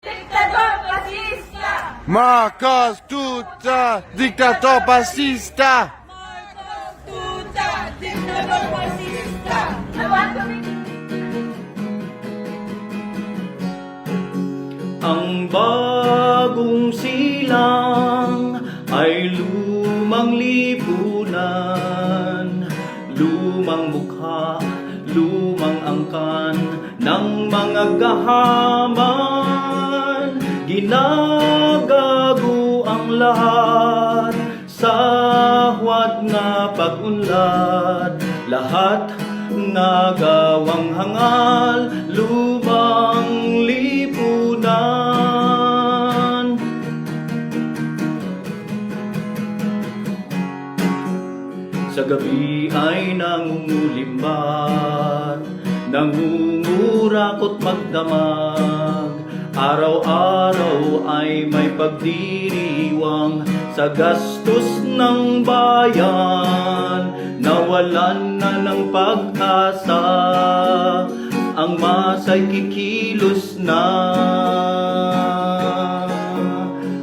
Diktador fascista! Marcos Tuta, dictador fascista. Marcos Tuta! Diktador fascista! Ang bagong silang ay lumang lipunan Lumang mukha, lumang angkan ng mga gahaman Ginagago ang lahat sa huwad nga pag-unlad. Lahat nga gawang hangal, lumang lipunan. Sa gabi ay nangungulimbat Nangungurakot magdamag Araw-araw ay may pagdiriwang Sa gastos ng bayan. Nawalan na ng pag-asa Ang masay kikilos na.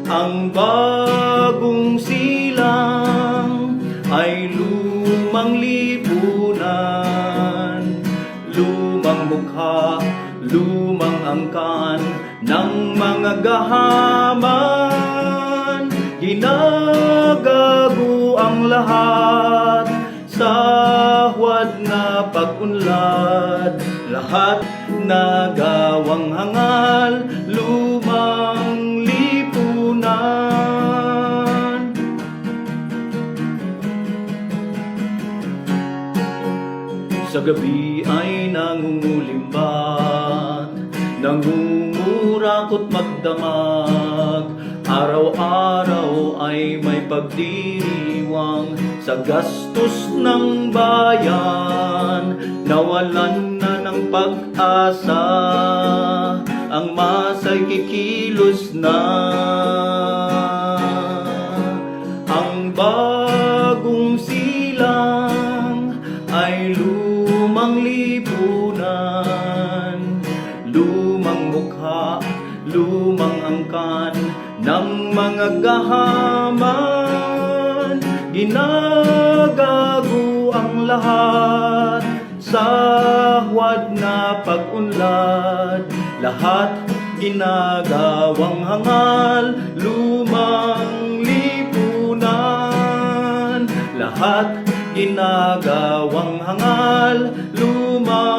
Ang bagong silang ay lumang lipunan Lumang mukha, angkan ng mga gahaman. Ginagago ang lahat sa huwad na pag-unlad. Lahat na gawang hangal, lumang lipunan. Sa gabi ay nangungulimbat Nangungurakot magdamag. Araw-araw ay may pagdiriwang Sa gastos ng bayan. Nawalan na ng pag-asa. Ang masay kikilos na. Ang bagong silang ay lumang lipunan mukha, lumang angkan ng mga gahaman. Ginagago ang lahat sa huwad na pag-unlad. Lahat ginagawang hangal, lumang lipunan. Lahat ginagawang hangal, lumang